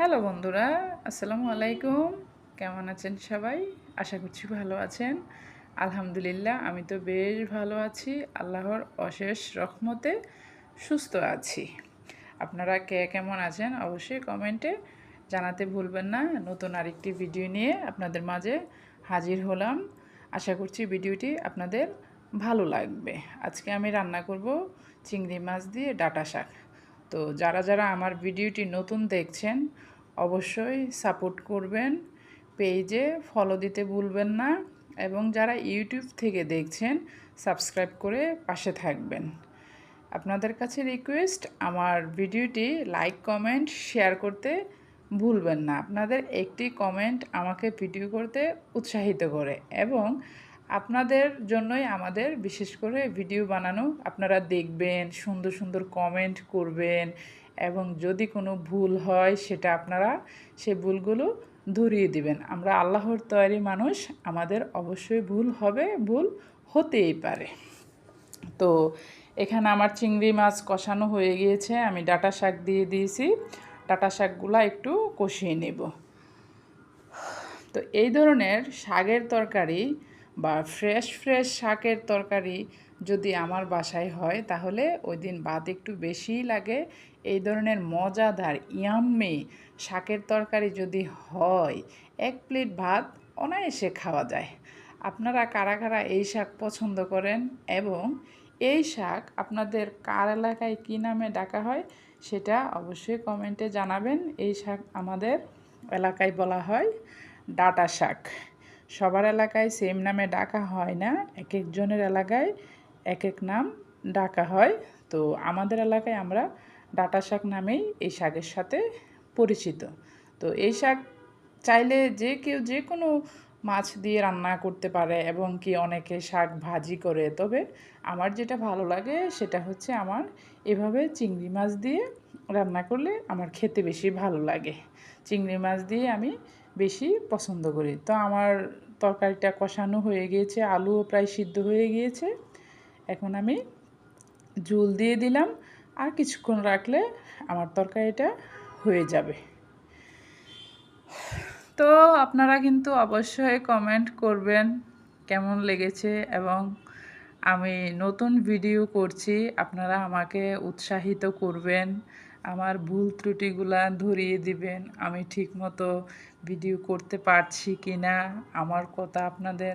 Hello বন্ধুরা, আসসালামু আলাইকুম। কেমন আছেন সবাই? আশা করছি ভালো আছেন। আলহামদুলিল্লাহ, আমি তো বেশ ভালো আছি। আল্লাহর অশেষ রহমতে সুস্থ আছি। আপনারা কে কেমন আছেন অবশ্যই কমেন্টে জানাতে ভুলবেন না। নতুন আরেকটি ভিডিও নিয়ে আপনাদের মাঝে হাজির হলাম। আশা করছি ভিডিওটি আপনাদের ভালো লাগবে। আজকে আমি রান্না করব চিংড়ি মাছ দিয়ে ডাটা শাক। তো যারা যারা আমার ভিডিওটি নতুন দেখছেন, অবশ্যই সাপোর্ট করবেন, পেজে ফলো দিতে ভুলবেন না এবং যারা ইউটিউব থেকে দেখছেন, সাবস্ক্রাইব করে পাশে থাকবেন। আপনাদের কাছে রিকোয়েস্ট, আমার ভিডিওটি লাইক, কমেন্ট, শেয়ার করতে ভুলবেন না। আপনাদের একটি কমেন্ট আমাকে ভিডিও করতে উৎসাহিত করে এবং আপনাদের জন্যই আমাদের বিশেষ করে ভিডিও বানানো। আপনারা দেখবেন, সুন্দর সুন্দর কমেন্ট করবেন এবং যদি কোনো ভুল হয় সেটা আপনারা সে ভুলগুলো ধরিয়ে দিবেন। আমরা আল্লাহর তৈরি মানুষ, আমাদের অবশ্যই ভুল হবে, ভুল হতেই পারে। তো এখানে আমার চিংড়ি মাছ কষানো হয়ে গিয়েছে, আমি ডাটা শাক দিয়ে দিয়েছি। ডাটা শাকগুলো একটু কষিয়ে নেব। তো এই ধরনের শাকের তরকারি বা ফ্রেশ ফ্রেশ শাকের তরকারি যদি আমার বাসায় হয়, তাহলে ওই দিন ভাত একটু বেশিই লাগে। এই ধরনের মজাদার ইয়াম্মি শাকের তরকারি যদি হয়, এক প্লেট ভাত অনায়াসে খাওয়া যায়। আপনারা কারা কারা এই শাক পছন্দ করেন এবং এই শাক আপনাদের কার এলাকায় কী নামে ডাকা হয়, সেটা অবশ্যই কমেন্টে জানাবেন। এই শাক আমাদের এলাকায় বলা হয় ডাটা শাক। সবার এলাকায় সেম নামে ডাকা হয় না, এক একজনের এলাকায় এক এক নাম ডাকা হয়। তো আমাদের এলাকায় আমরা ডাটা শাক নামেই এই শাকের সাথে পরিচিত। তো এই শাক চাইলে যে কেউ যে কোনো মাছ দিয়ে রান্না করতে পারে এবং কি অনেকে শাক ভাজি করে। তবে আমার যেটা ভালো লাগে সেটা হচ্ছে আমার এভাবে চিংড়ি মাছ দিয়ে রান্না করলে আমার খেতে বেশি ভালো লাগে। চিংড়ি মাছ দিয়ে আমি বেশি পছন্দ করি। তো আমার তরকারিটা কষানো হয়ে গিয়েছে, আলুও প্রায় সিদ্ধ হয়ে গিয়েছে। এখন আমি ঝুল দিয়ে দিলাম আর কিছুক্ষণ রাখলে আমার তরকারিটা হয়ে যাবে। তো আপনারা কিন্তু অবশ্যই কমেন্ট করবেন কেমন লেগেছে এবং আমি নতুন ভিডিও করছি, আপনারা আমাকে উৎসাহিত করবেন। আমার ভুল ত্রুটিগুলা ধরিয়ে দিবেন। আমি ঠিকমতো ভিডিও করতে পারছি কি না আমার কথা আপনাদের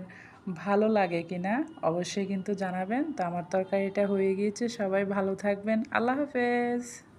ভালো লাগে কি না অবশ্যই কিন্তু জানাবেন। তো আমার তরকারিটা হয়ে গিয়েছে, সবাই ভালো থাকবেন। আল্লাহ হাফেজ।